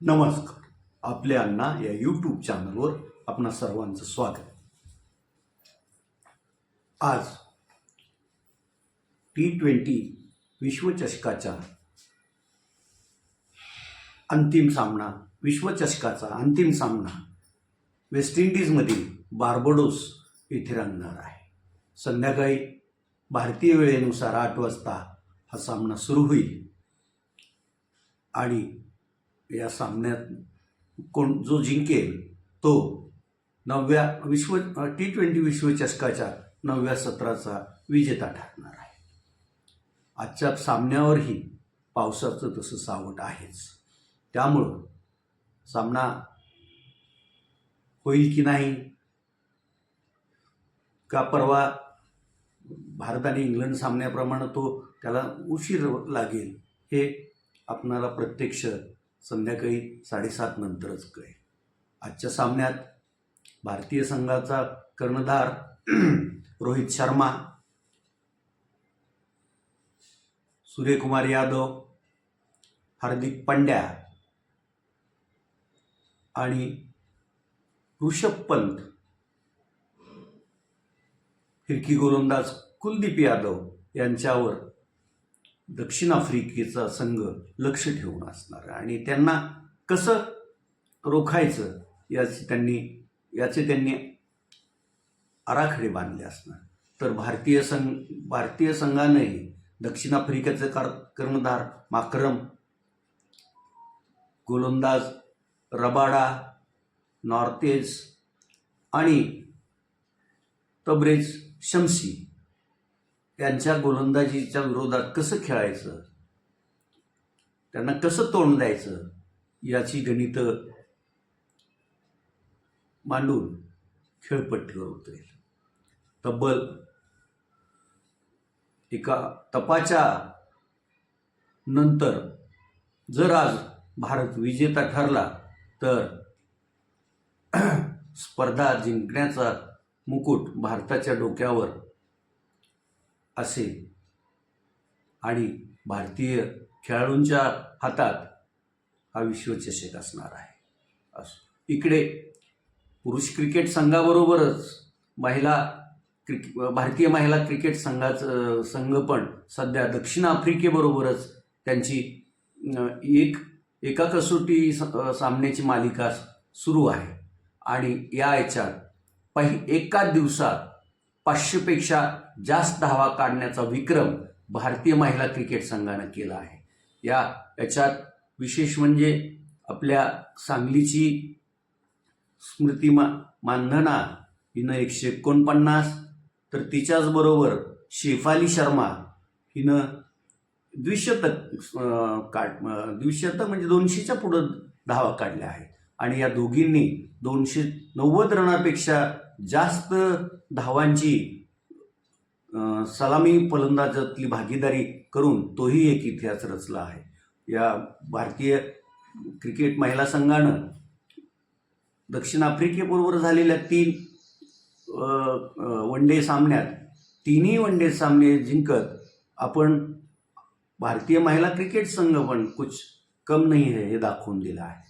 नमस्कार. आपल्या अण्णा या यूट्यूब चॅनलवर आपणा सर्वांचं स्वागत. आज टी ट्वेंटी विश्वचषकाचा अंतिम सामना विश्वचषकाचा अंतिम सामना वेस्ट इंडिजमधील बार्बडोस येथे रंगणार आहे. संध्याकाळी भारतीय वेळेनुसार आठ वाजता हा सामना सुरू होईल. आणि या सामन्यात कोण जो जिंकेल तो नवव्या विश्व टी ट्वेंटी विश्वचषकाच्या नवव्या सत्राचा विजेता ठरणार आहे. आजच्या सामन्यावरही पावसाचं तसं सावट आहेच. त्यामुळं सामना होईल की नाही का परवा भारत आणि इंग्लंड सामन्याप्रमाणे तो त्याला उशीर लागेल हे आपणाला प्रत्यक्ष संध्याकाळी साडेसात नंतरच कळेल. आजच्या सामन्यात भारतीय संघाचा कर्णधार रोहित शर्मा सूर्यकुमार यादव हार्दिक पांड्या आणि ऋषभ पंत फिरकी गोलंदाज कुलदीप यादव यांच्यावर दक्षिण आफ्रिकेचा संघ लक्ष ठेवून असणार. आणि त्यांना कसं रोखायचं याच त्यांनी याचे त्यांनी आराखडे बांधले असणार. तर भारतीय संघ भारतीय संघानेही दक्षिण आफ्रिकेचे कर कर्णधार माक्रम गोलंदाज रबाडा नॉर्थेज आणि तबरेज शमसी त्यांच्या गोलंदाजीच्या विरोधात कसं खेळायचं? त्यांना कसं तोंड द्यायचं? याची गणितं मांडून खेळपट्टीवर उतरेल तब्बल एका तपाच्या नंतर जर आज भारत विजेता ठरला तर स्पर्धा जिंकण्याचा मुकुट भारताच्या डोक्यावर असेल आणि भारतीय खेळाडूंच्या हातात हा विश्वचषक असणार आहे. असो. इकडे पुरुष क्रिकेट संघाबरोबरच महिला क्रिक भारतीय महिला क्रिकेट संघाचं संघ पण सध्या दक्षिण आफ्रिकेबरोबरच त्यांची एक एका कसोटी स- सामन्याची मालिका सुरू आहे. आणि या याच्यात पहि एका दिवसात पाचशेपेक्षा जास्त धावा काढण्याचा विक्रम भारतीय महिला क्रिकेट संघानं केला आहे. या याच्यात विशेष म्हणजे आपल्या सांगलीची स्मृती मा मानधना हिनं एकशे एकोणपन्नास तर तिच्याचबरोबर शेफाली शर्मा हिनं द्विशतक काढ द्विशतक म्हणजे दोनशेच्या पुढं धावा काढल्या आहेत. आणि या दोघींनी दोनशे नव्वद रनापेक्षा जास्त धावांची सलामी फलंदाजातली भागीदारी करून तोही एक इतिहास रचला आहे. या भारतीय क्रिकेट महिला संघानं दक्षिण आफ्रिकेबरोबर झालेल्या तीन वन डे सामन्यात तिन्ही वन डे सामने जिंकत आपण भारतीय महिला क्रिकेट संघ पण कुछ कम नाही है हे दाखवून दिलं आहे.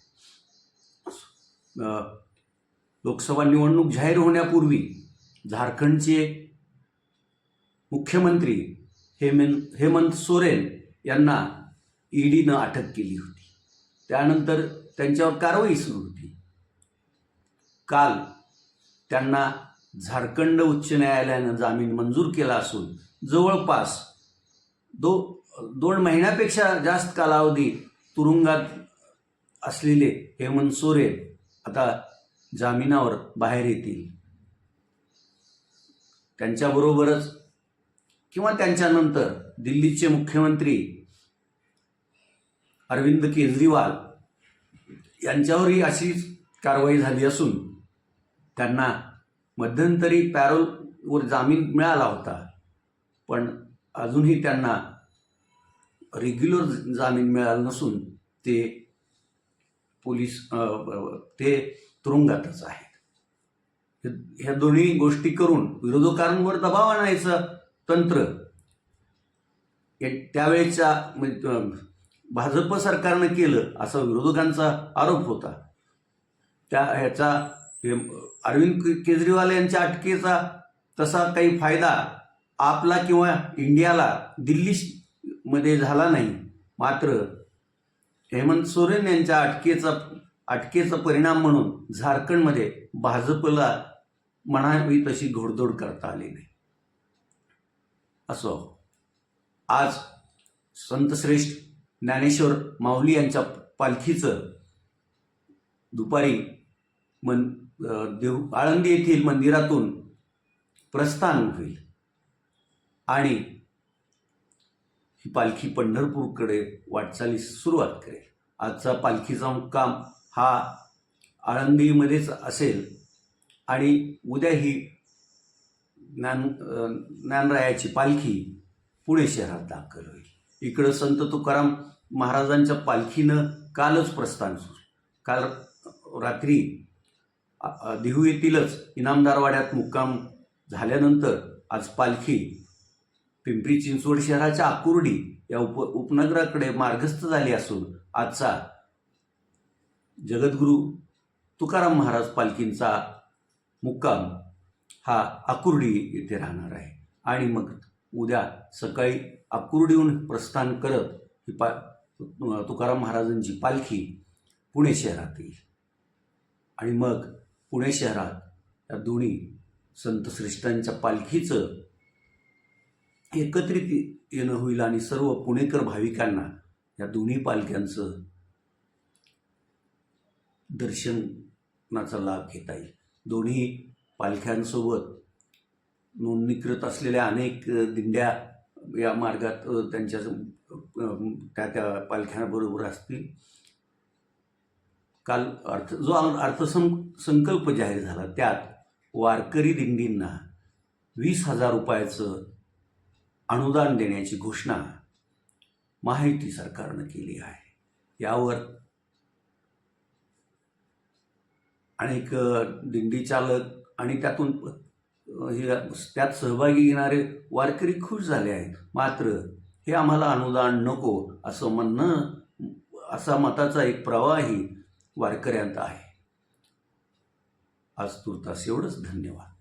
लोकसभा निवडणूक जाहीर होण्यापूर्वी झारखंडचे मुख्यमंत्री हेमंत हेमंत सोरेन यांना ईडीनं अटक केली होती. त्यानंतर त्यांच्यावर कारवाई सुरू होती. काल त्यांना झारखंड उच्च न्यायालयानं जामीन मंजूर केला असून जवळपास दो दोन महिन्यापेक्षा जास्त कालावधी तुरुंगात असलेले हेमंत सोरेन आता जामिनावर बाहेर येतील. त्यांच्याबरोबरच किंवा त्यांच्यानंतर दिल्लीचे मुख्यमंत्री अरविंद केजरीवाल यांच्यावरही अशीच कारवाई झाली असून त्यांना मध्यंतरी पॅरोलवर जामीन मिळाला होता. पण अजूनही त्यांना रेग्युलर जामीन मिळाला नसून ते पोलीस ते तुरुंगातच आहेत. ह्या दोन्ही गोष्टी करून विरोधकांवर दबाव आणायचं तंत्र त्यावेळेच्या म्हणजे, भाजप सरकारनं केलं असा विरोधकांचा आरोप होता. त्या ह्याचा हे अरविंद केजरीवाल यांच्या अटकेचा तसा काही फायदा आपला किंवा इंडियाला दिल्ली मध्ये झाला नाही. मात्र हेमंत सोरेन यांच्या अटकेचा अटकेचा परिणाम म्हणून झारखंडमध्ये भाजपला म्हणावी तशी घोडदोड करता आली नाही. असो आज संतश्रेष्ठ ज्ञानेश्वर माऊली यांच्या पालखीचं दुपारी मन देव आळंदी येथील मंदिरातून प्रस्थान होईल. आणि ही पालखी पंढरपूरकडे वाटचालीस सुरुवात करेल. आजचा पालखीचा मुक्काम हा आळंदीमध्येच असेल आणि उद्या ही ज्ञान ज्ञानरायाची पालखी पुणे शहरात दाखल होईल. इकडं संत तुकाराम महाराजांच्या पालखीनं कालच प्रस्थान सुरू. काल रात्री देहू येथीलच इनामदारवाड्यात मुक्काम झाल्यानंतर आज पालखी पिंपरी चिंचवड शहराच्या आकुर्डी या उप उपनगराकडे मार्गस्थ झाली असून आजचा जगद्गुरू तुकाराम महाराज पालखींचा मुक्काम हा आकुर्डी येथे राहणार आहे. आणि मग उद्या सकाळी आकुर्डीहून प्रस्थान करत ही पा तुकाराम महाराजांची पालखी पुणे शहरात येईल. आणि मग पुणे शहरात या दोन्ही संतश्रेष्ठांच्या पालखीचं एकत्रित येणं होईल आणि सर्व पुणेकर भाविकांना या दोन्ही पालख्यांचं दर्शनाचा लाभ घेता येईल. दोन्ही पालख्यांसोबत नोंदणीकृत असलेल्या अनेक दिंड्या या मार्गात त्यांच्या त्या त्या पालख्यांबरोबर असतील. काल अर्थ जो अर्थसं संकल्प जाहीर झाला त्यात वारकरी दिंडींना वीस हजार रुपयाचं अनुदान देण्याची घोषणा माहिती सरकारनं केली आहे. यावर अनेक दिंडी चालक आणि त्यातून हे त्यात सहभागी घेणारे वारकरी खुश झाले आहेत. मात्र हे आम्हाला अनुदान नको असं म्हणणं असा मताचा एक प्रवाही वारकऱ्यांत आहे. आज तुर्तास एवढंच. धन्यवाद.